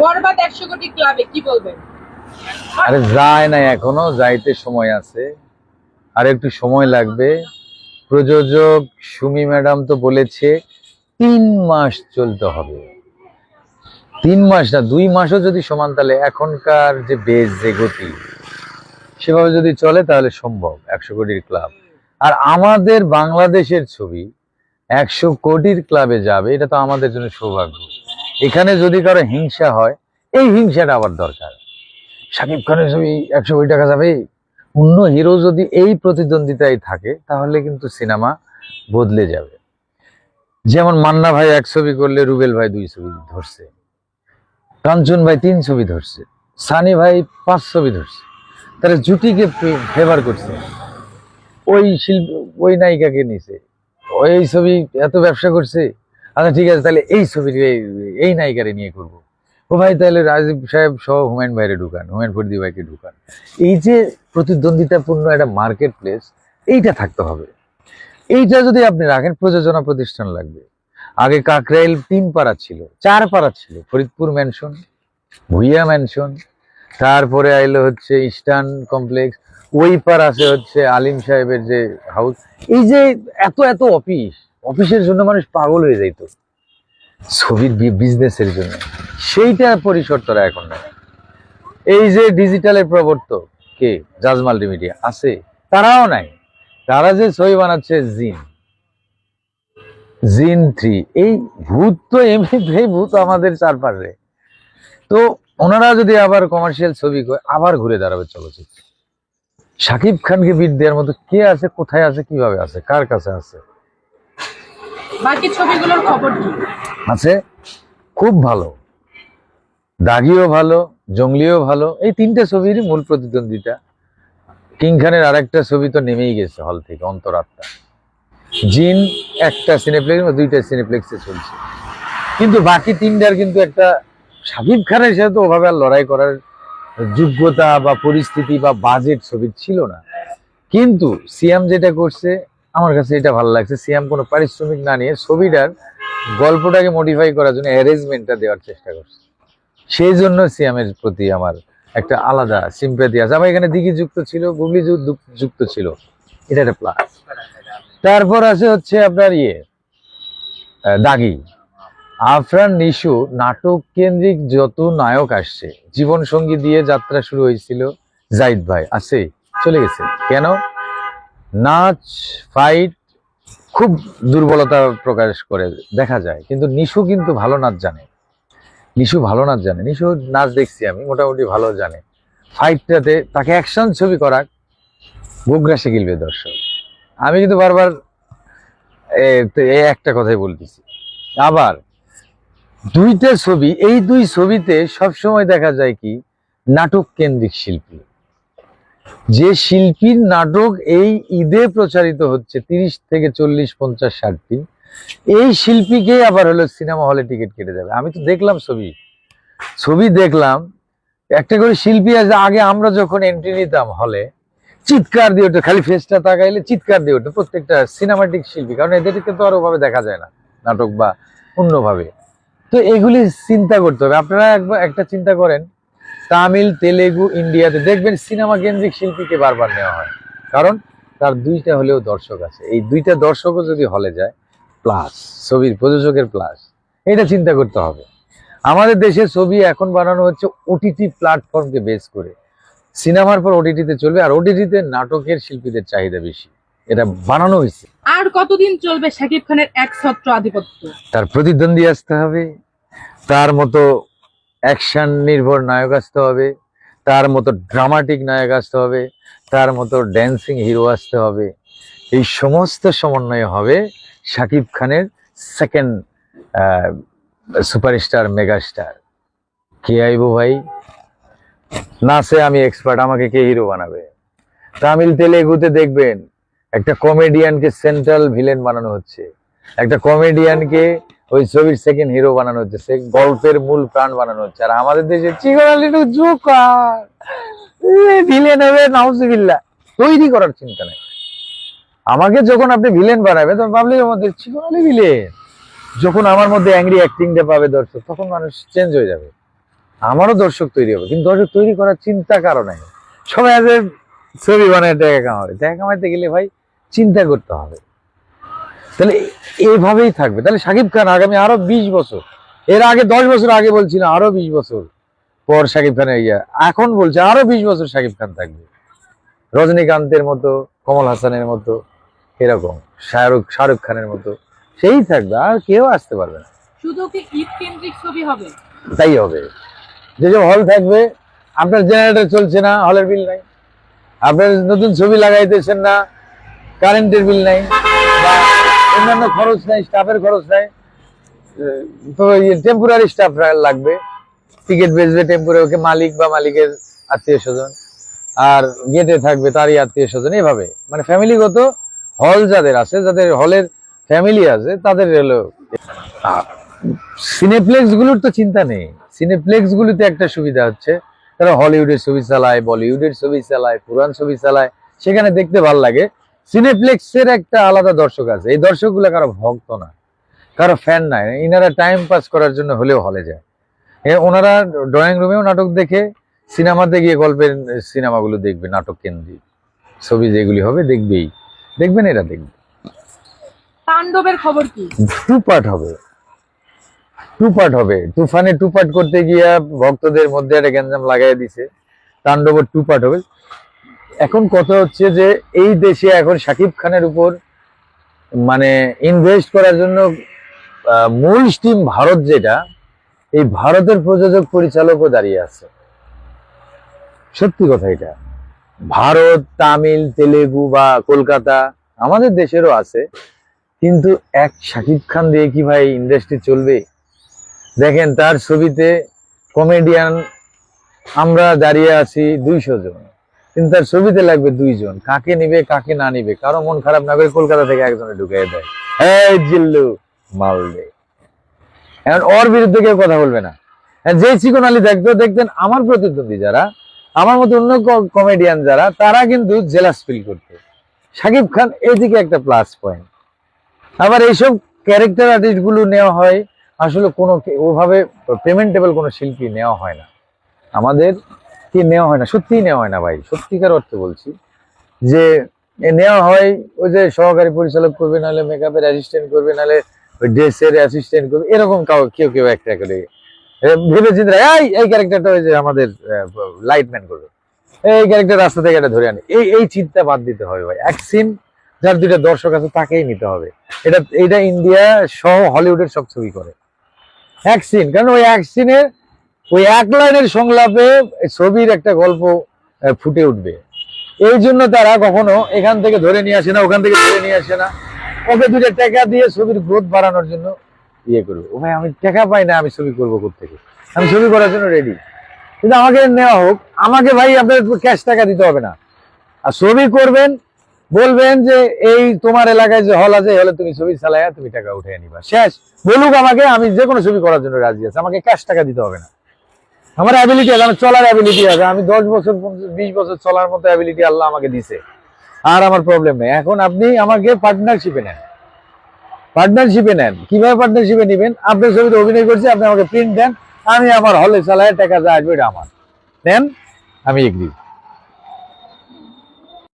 বরবাদ একশো কোটি ক্লাবে, কি বলবেন? আরে যায় না এখনও, যাইতে সময় আছে। আর একটু সময় লাগবে। প্রযোজক সুমি ম্যাডাম তো বলেছে, তিন মাস চলতে হবে। তিন মাস না, দুই মাসও যদি সমান, তাহলে এখনকার যে বেজ যে গতি, সেভাবে যদি চলে, তাহলে সম্ভব, একশো কোটির ক্লাব। আর আমাদের বাংলাদেশের ছবি একশো কোটির ক্লাবে যাবে, এটা তো আমাদের জন্য সৌভাগ্য। এখানে যদি কারও হিংসা হয়, এই হিংসাটা আবার দরকার। শাকিব খানের ছবি একশো কোটি টাকা যাবে। অন্য হিরো যদি এই প্রতিদ্বন্দ্বিতায় থাকে, তাহলে কিন্তু সিনেমা বদলে যাবে। যেমন মান্না ভাই এক ছবি করলে, রুবেল ভাই দুই ছবি ধরছে। কাঞ্চন ভাই তিন ছবি ধরছে। সানি ভাই পাঁচ ছবি ধরছে। তারা জুটিকে ফেভার করছে। ওই শিল্প, ওই নায়িকাকে নিছে। ওই ছবি এত ব্যবসা করছে। আচ্ছা ঠিক আছে, তাহলে এই ছবির এই- নায়িকারে নিয়ে করব। ও ভাই, তাহলে রাজীব সাহেব সহ হুমায়ুন ভাইরে ঢুকান, হুমায়ুন ফরিদি ভাইকে ঢুকান। এই যে প্রতিদ্বন্দ্বিতাপূর্ণ একটা মার্কেট প্লেস এইটা থাকতে হবে। এইটা যদি আপনি রাখেন, প্রযোজনা প্রতিষ্ঠান লাগবে। আগে কাকরাইল তিন পাড়া ছিল, চার পাড়া ছিল, ফরিদপুর ম্যানশন ভুইয়া ম্যানশন তারপরে আইলো হচ্ছে ইস্টার্ন কমপ্লেক্স ওই পার আছে হচ্ছে আলিম সাহেবের যে হাউস এই যে এত এত অফিস অফিসের জন্য মানুষ পাগল হয়ে যাইত। ছবির বিজনেসের জন্য। সেইটা পরিসর তোরা এখন নাই। এই যে ডিজিটালের প্রবর্তক, কে? জাজ মাল্টিমিডিয়া আছে। তারাও নাই। তারা যে ছবি বানাচ্ছে জিন জিন থ্রি এই ভূত তো এমনিতেই ভূত আমাদের চারপাশে। তো ওনারা যদি আবার কমার্শিয়াল ছবি আবার ঘুরে দাঁড়াবে চলচ্চিত্র। শাকিব খানকে বিট দেওয়ার মতো কে আছে, কোথায় আছে, কীভাবে আছে, কার কাছে আছে? বাকি ছবিগুলোর খবর কি? আছে। খুব ভালো। দাগিও ভালো, জঙ্গলিও ভালো। এই তিনটে ছবিরই মূল প্রতিদ্বন্দ্বিতা। কিং খানের আরেকটা ছবি তো নেমেই গেছে হল থেকে, অন্তরাত্মা। জিন একটা সিনেপ্লেক্স বা দুইটা সিনেপ্লেক্সে চলছে। কিন্তু বাকি তিনটার কিন্তু একটা শাকিব খানের সাথে তো ওভাবে আর লড়াই করার যোগ্যতা বা পরিস্থিতি বা বাজেট ছবির ছিল না। কিন্তু সিয়াম যেটা করছে আমার কাছে এটা ভালো লাগছে। সিয়াম, কোনো পারিশ্রমিক না নিয়ে ছবিটার গল্পটাকে মডিফাই করার জন্য অ্যারেঞ্জমেন্টটা দেওয়ার চেষ্টা করছে। সেই জন্য সিয়ামের প্রতি আমার একটা আলাদা সিম্প্যাথি আছে। আবার এখানে দিঘি যুক্ত ছিল গুগলি যুক্ত ছিল। এটা একটা প্লাস তারপর আছে হচ্ছে আপনার ইয়ে দাগি। আফরান, নিশু, নাটক কেন্দ্রিক যত নায়ক আসছে জীবন সঙ্গী দিয়ে যাত্রা শুরু হয়েছিল। জাইদ ভাই, আছে? চলে গেছে। কেন? নাচ ফাইট খুব দুর্বলতা প্রকাশ করে, দেখা যায়। কিন্তু নিশু কিন্তু ভালো নাচ জানে। নিশু ভালো নাচ জানে। নিশু নাচ দেখছি আমি, মোটামুটি ভালো জানে। ফাইটটাতে তাকে অ্যাকশন ছবি করাক গোগ্রাসে গিলবে দর্শক। আমি কিন্তু বারবার এই একটা কথাই বলতেছি। আবার দুইটা ছবি, এই দুই ছবিতে সবসময় দেখা যায় কি নাটক কেন্দ্রিক শিল্পী। যে শিল্পীর নাটক এই ঈদে প্রচারিত হচ্ছে, তিরিশ থেকে চল্লিশ, পঞ্চাশ, ষাটটি, এই শিল্পীকে আবার হলো সিনেমা হলে টিকিট কেটে যাবে আমি তো দেখলাম ছবি। ছবি দেখলাম, একটা করে শিল্পী আছে, আগে আমরা যখন এন্ট্রি নিতাম হলে, চিৎকার দিয়ে ওঠে, খালি ফেসটা তাকাইলে চিৎকার দিয়ে ওঠে, প্রত্যেকটা সিনেমাটিক শিল্পী, কারণ এদেরকে তো আর ওভাবে দেখা যায় না, নাটক বা অন্যভাবে। তো এগুলি চিন্তা করতে হবে। আপনারা একবার একটা চিন্তা করেন তামিল তেলেগু ইন্ডিয়াতে দেখবেন সিনেমা কেন্দ্রিক শিল্পীকে বারবার নেওয়া হয়। কারণ তার দুইটা হলেও দর্শক আছে। এই দুইটা দর্শকও যদি হলে যায় প্লাস ছবির প্রযোজকের প্লাস এটা চিন্তা করতে হবে। আমাদের দেশে ছবি এখন বানানো হচ্ছে ওটিটি প্ল্যাটফর্মকে বেস করে। সিনেমার পর ওটিটিতে চলবে আর ওটিটিতে নাটকের শিল্পীদের চাহিদা বেশি। এটা বানানো হয়েছে। আর কতদিন চলবে শাকিব খানের একছত্র আধিপত্য? তার প্রতিদ্বন্দ্বী আসতে হবে। তার মতো অ্যাকশন নির্ভর নায়ক আসতে হবে, তার মতো ড্রামাটিক নায়ক আসতে হবে, তার মতো ড্যান্সিং হিরো আসতে হবে। এই সমস্ত সমন্বয় হবে শাকিব খানের সেকেন্ড সুপারস্টার মেগাস্টার কে আইব ভাই? নাচে আমি এক্সপার্ট আমাকে কে হিরো বানাবে? তামিল তেলেগুতে দেখবেন, একটা কমেডিয়ানকে সেন্ট্রাল ভিলেন বানানো হচ্ছে। একটা কমেডিয়ানকে ওই ছবির সেকেন্ড হিরো বানানো হচ্ছে, সে গল্পের মূল প্রাণ বানানো হচ্ছে। আর আমাদের দেশে ভিলেন হবে নাউজুবিল্লাহ তৈরি করার চিন্তা নেই। আমাকে যখন আপনি ভিলেন বানাবেন, তখন ভাবলি আমাদের চিকনালি ভিলেন যখন আমার মধ্যে অ্যাংরি অ্যাক্টিংটা পাবে দর্শক, তখন মানুষ চেঞ্জ হয়ে যাবে। আমারও দর্শক তৈরি হবে, কিন্তু দর্শক তৈরি করার চিন্তা কারণ নাই। সবাই আগে ছবি বানায় টাকা কামাবে টাকা কামাইতে গেলে ভাই চিন্তা করতে হবে। তাহলে এইভাবেই থাকবে। তাহলে শাকিব খান আগামী আরও বিশ বছর এর আগে দশ বছর আগে বলছিলাম আরও বিশ বছর পর শাকিব খানের ইয়া এখন বলছে আরও বিশ বছর শাকিব খান থাকবে। রজনীকান্তের মতো কমল হাসানের মতো এরকম শাহরুখ শাহরুখ খানের মতো সেই থাকবে আর কেউ আসতে পারবে না। শুধু কি ঈদ কেন্দ্রিক ছবি হবে? তাই হবে। যেসব হল থাকবে আপনার জেনারেটর চলছে না হলের বিল নাই। আপনার নতুন ছবি লাগাইতেছেন না কারেন্টের বিল নাই। অন্যান্য খরচ নাই স্টাফের খরচ নাই। তো টেম্পোরারি স্টাফ লাগবে। টিকিট বেচবে টেম্পোরারি ওকে মালিক বা মালিকের আত্মীয় স্বজন। আর গেটে থাকবে তারই আত্মীয় স্বজন, এভাবে। মানে ফ্যামিলিগত হল যাদের আছে, যাদের হলের ফ্যামিলি আছে, তাদের হলো সিনেপ্লেক্সগুলোর তো চিন্তা নেই। সিনেপ্লেক্স গুলোতে একটা সুবিধা হচ্ছে। তারা হলিউডের ছবি চালায় বলিউডের ছবি চালায় পুরান ছবি চালায়। সেখানে দেখতে ভালো লাগে। সিনেপ্লেক্সের একটা আলাদা দর্শক আছে। এই দর্শকগুলো কারও ভক্ত না কারও ফ্যান নাই ইনারা টাইম পাস করার জন্য হলেও হলে যায়। ওনারা ড্রয়িং রুমেও নাটক দেখে সিনেমাতে গিয়ে গল্পের সিনেমাগুলো দেখবে নাটক কেন্দ্রিক। ছবি যেগুলি হবে দেখবেই। দেখবেন এরা দেখবে। তাণ্ডবের খবর কি? টু পার্ট হবে। টু পার্ট হবে। তুফানে টু পার্ট করতে গিয়া ভক্তদের মধ্যে একটা গ্যাঞ্জাম লাগাই দিছে। তাণ্ডব টু পার্ট হবে। এখন কথা হচ্ছে যে এই দেশে এখন শাকিব খানের উপর মানে ইনভেস্ট করার জন্য মূল স্টিম ভারত যেটা, এই ভারতের প্রযোজক পরিচালকও দাঁড়িয়ে আছে। সত্যি কথা এটা। ভারত, তামিল, তেলেগু বা কলকাতা আমাদের দেশেরও আছে, কিন্তু এক শাকিব খান দিয়ে কি ভাই ইন্ডাস্ট্রি চলবে? দেখেন, তার ছবিতে কমেডিয়ান আমরা দাঁড়িয়ে আছি দুইশো জন। কিন্তু তার ছবিতে লাগবে দুইজন। কাকে নিবে, কাকে না নিবে? কারও মন খারাপ না করে কলকাতা থেকে একজনে ঢুকিয়ে দেয়। এই জিল্লু মাল এখন ওর বিরুদ্ধে কেউ কথা বলবে না। যে চিকন আলী দেখতো দেখতেন আমার প্রতিদ্বন্দ্বী যারা, আমার মতো অন্য কমেডিয়ান যারা, তারা কিন্তু জেলাস ফিল করতো। সাকিব খান এদিকে একটা প্লাস পয়েন্ট আবার এইসব ক্যারেক্টার আর্টিস্টগুলো নেওয়া হয়, আসলে কোনো ওভাবে পেমেন্টেবল কোনো শিল্পী নেওয়া হয় না। আমাদের কি নেওয়া হয় না, সত্যিই নেওয়া হয় না ভাই, সত্যিকার অর্থে বলছি। যে নেওয়া হয়, ওই যে সহকারী পরিচালক করবে, নাহলে মেকআপের অ্যাসিস্ট্যান্ট করবে, নাহলে ওই ড্রেসের অ্যাসিস্ট্যান্ট করবে, এরকম কাউ, কেউ কেউ একটা করে। ভেবে চিন্তা এই এই ক্যারেক্টারটা ওই যে আমাদের লাইটম্যান করবে। এই ক্যারেক্টার রাস্তা থেকে এটা ধরে আনে। এই এই চিন্তা বাদ দিতে হবে ভাই। এক সিন যার দুইটা দর্শক আছে, তাকেই নিতে হবে। এটা এটা ইন্ডিয়া সহ হলিউডের সব ছবি করে। এক সিন কারণ ওই এক সিনে ওই এক লাইনের সংলাপে ছবির একটা গল্প ফুটে উঠবে। এই জন্য তারা কখনো এখান থেকে ধরে নিয়ে আসে না, ওখান থেকে ধরে নিয়ে আসে না। ওকে দুটো টাকা দিয়ে ছবির গ্রোথ বাড়ানোর জন্য ইয়ে করবে। ভাই, আমি টাকা পাই না, আমি ছবি করব থেকে আমি ছবি করার জন্য রেডি কিন্তু আমাকে নেওয়া হোক, আমাকে ভাই আপনার ক্যাশ টাকা দিতে হবে না। আর ছবি করবেন, বলবেন যে, এই তোমার এলাকায় যে হল আছে হলে তুমি ছবি চালায়া তুমি টাকা উঠে নিবা। শেষ। বলুক আমাকে, আমি যে কোনো ছবি করার জন্য রাজি আছি। আমাকে ক্যাশ টাকা দিতে হবে না। আমার অ্যাবিলিটি আছে, আমার চলার অ্যাবিলিটি আছে। আমি দশ বছর বিশ বছর চলার মতো অ্যাবিলিটি আল্লাহ আমাকে দিছে। আর আমার প্রবলেম নেই। এখন আপনি আমাকে পার্টনারশিপে নেন। পার্টনারশিপে নেন। কীভাবে পার্টনারশিপে নেবেন? আপনার ছবিতে অভিনয় করছি, আপনি আমাকে প্রিন্ট দেন। আমি আমার হলে চালায় টাকা যা আসবে, এটা আমার। দেন আমি এগ্রি